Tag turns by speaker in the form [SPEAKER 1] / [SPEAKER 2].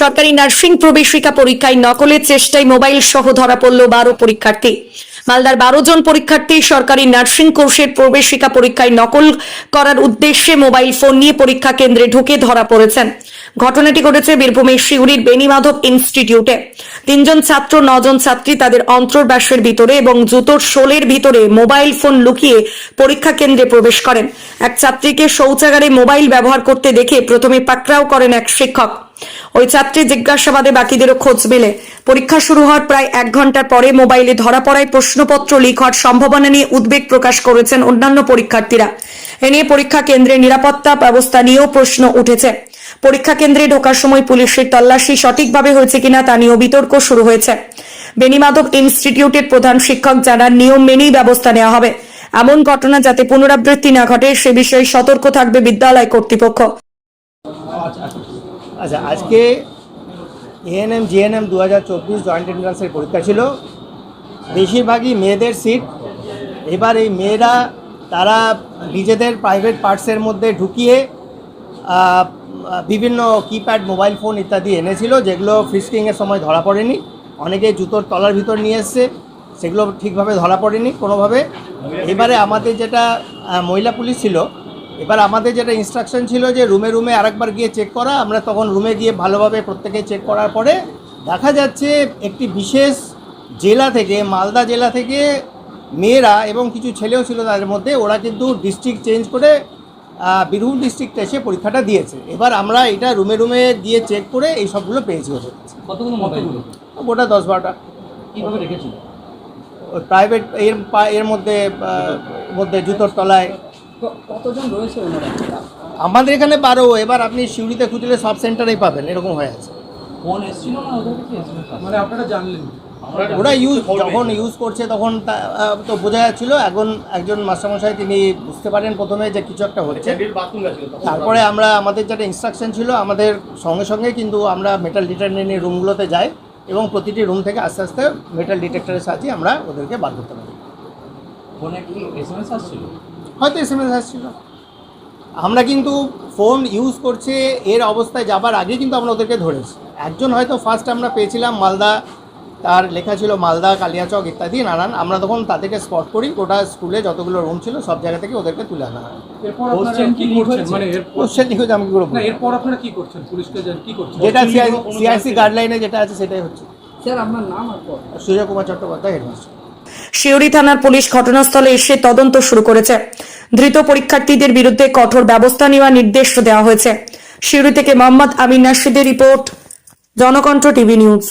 [SPEAKER 1] সরকারি নার্সিং প্রবেশিকা পরীক্ষায় নকলের চেষ্টায় মোবাইল সহ ধরা পড়ল বারো পরীক্ষার্থী। মালদার বারো জন পরীক্ষার্থী সরকারি নার্সিং কোর্সের প্রবেশিকা পরীক্ষায় নকল করার উদ্দেশ্যে মোবাইল ফোন নিয়ে পরীক্ষা কেন্দ্রে ঢুকে ধরা পড়েছেন। ঘটনাটি ঘটেছে বীরভূমের শিউরির বেনিমাধব ইনস্টিটিউটে। তিনজন ছাত্র, নজন ছাত্রী তাদের অন্তর্বাসের ভিতরে এবং জুতোর শোলের ভিতরে মোবাইল ফোন লুকিয়ে পরীক্ষা কেন্দ্রে প্রবেশ করেন। এক ছাত্রীকে শৌচাগারে মোবাইল ব্যবহার করতে দেখে প্রথমে পাকড়াও করেন এক শিক্ষক। ওই ছাত্রী জিজ্ঞাসাবাদে বাকিদেরও খোঁজ মেলে। পরীক্ষা শুরু হওয়ার প্রায় এক ঘণ্টার পরে মোবাইলে ধরা পড়ায় প্রশ্নপত্র লিক হওয়ার সম্ভাবনা নিয়ে উদ্বেগ প্রকাশ করেছেন অন্যান্য পরীক্ষার্থীরা। এ নিয়ে পরীক্ষা কেন্দ্রে নিরাপত্তা ব্যবস্থা নিয়েও প্রশ্ন উঠেছে। পরীক্ষা কেন্দ্রে ঢোকার সময় পুলিশের তল্লাশি সঠিকভাবে হয়েছে কিনা তা নিয়েও বিতর্ক শুরু হয়েছে। বেনিমাধব ইনস্টিটিউটের প্রধান শিক্ষক জানান, নিয়ম মেনেই ব্যবস্থা নেওয়া হবে। এমন ঘটনা যাতে পুনরাবৃত্তি না ঘটে, সে বিষয়ে সতর্ক থাকবে বিদ্যালয় কর্তৃপক্ষ।
[SPEAKER 2] আচ্ছা আজকে এএনএম জিএনএম দু হাজার চব্বিশ জয়েন্ট এন্ট্রান্সের পরীক্ষা ছিল। বেশিরভাগই মেয়েদের সিট এবার এই মেয়েরা, তারা নিজেদের প্রাইভেট পার্টসের মধ্যে ঢুকিয়ে বিভিন্ন কিপ্যাড মোবাইল ফোন ইত্যাদি এনেছিল, যেগুলো ফ্রিস্কিংয়ের সময় ধরা পড়েনি। অনেকে জুতোর তলার ভিতর নিয়ে এসছে, সেগুলো ঠিকভাবে ধরা পড়েনি কোনোভাবে। এবারে আমাদের যেটা মহিলা পুলিশ ছিল এবার আমাদের যেটা ইনস্ট্রাকশন ছিল যে রুমে রুমে আরেকবার গিয়ে চেক করা আমরা তখন রুমে গিয়ে ভালোভাবে প্রত্যেকে চেক করার পরে দেখা যাচ্ছে একটি বিশেষ জেলা থেকে মালদা জেলা থেকে মেয়েরা এবং কিছু ছেলেও ছিল তাদের মধ্যে ওরা কিন্তু ডিস্ট্রিক্ট চেঞ্জ করে বীরভূম ডিস্ট্রিক্টে এসে পরীক্ষাটা দিয়েছে। এবার আমরা এটা রুমে রুমে গিয়ে চেক করে এই সবগুলো পেয়েছি ওদের
[SPEAKER 3] কতগুলো
[SPEAKER 2] গোটা দশ বারোটা।
[SPEAKER 3] কীভাবে রেখেছিল?
[SPEAKER 2] প্রাইভেট এর এর মধ্যে মধ্যে জুতোর তলায়
[SPEAKER 3] কতজন রয়েছে ওনারা
[SPEAKER 2] আমাদের এখানে বারো এবার আপনি সিউড়িতে খুঁজলে সব সেন্টারেই পাবেন এরকম হয়ে আছে।
[SPEAKER 3] ফোন এসেছিল না ওদের কাছে এসএমএস
[SPEAKER 4] মানে আপনারা জানলেন?
[SPEAKER 2] ওরা ইউজ যখন ইউজ করছে তখন তা- তো বোঝা যাচ্ছিল এখন একজন মাস্টারমশাই তিনি বুঝতে পারেন প্রথমে যে কিছু একটা হচ্ছে। তারপরে আমরা আমাদের যেটা ইনস্ট্রাকশন ছিল আমাদের সঙ্গে সঙ্গে কিন্তু আমরা মেটাল ডিটেক্টর নিয়ে রুমগুলোতে যাই এবং প্রতিটি রুম থেকে আস্তে আস্তে মেটাল ডিটেক্টরের সাহায্যে আমরা ওদেরকে বার করতে পারি।
[SPEAKER 3] ফোনে কি এসএমএস আসছিল?
[SPEAKER 2] হয়তো এস এম এস আসছিল। আমরা কিন্তু ফোন ইউজ করছে এর অবস্থায় যাবার আগে কিন্তু আমরা ওদেরকে ধরেছি। একজন হয়তো ফার্স্ট আমরা পেয়েছিলাম মালদা তার লেখা ছিল মালদা কালিয়াচক ইত্যাদি নানান। আমরা তখন তাদেরকে স্পট করি গোটা স্কুলে যতগুলো রুম ছিল সব জায়গা থেকে ওদেরকে তুলে আনা হয়?
[SPEAKER 4] মানে
[SPEAKER 2] যেটা সিআইসি গাইডলাইনে যেটা আছে সেটাই হচ্ছে।
[SPEAKER 3] স্যার আপনার নাম
[SPEAKER 2] সুজয় কুমার চট্টোপাধ্যায় হেডমাস্টার
[SPEAKER 1] শিউরি থানার পুলিশ ঘটনাস্থলে এসে তদন্ত শুরু করেছে। ধৃত পরীক্ষার্থীদের বিরুদ্ধে কঠোর ব্যবস্থা নেওয়ার নির্দেশ দেওয়া হয়েছে। শিউরি থেকে মোহাম্মদ আমিন নাসিদের রিপোর্ট, জনকণ্ঠ টিভি নিউজ।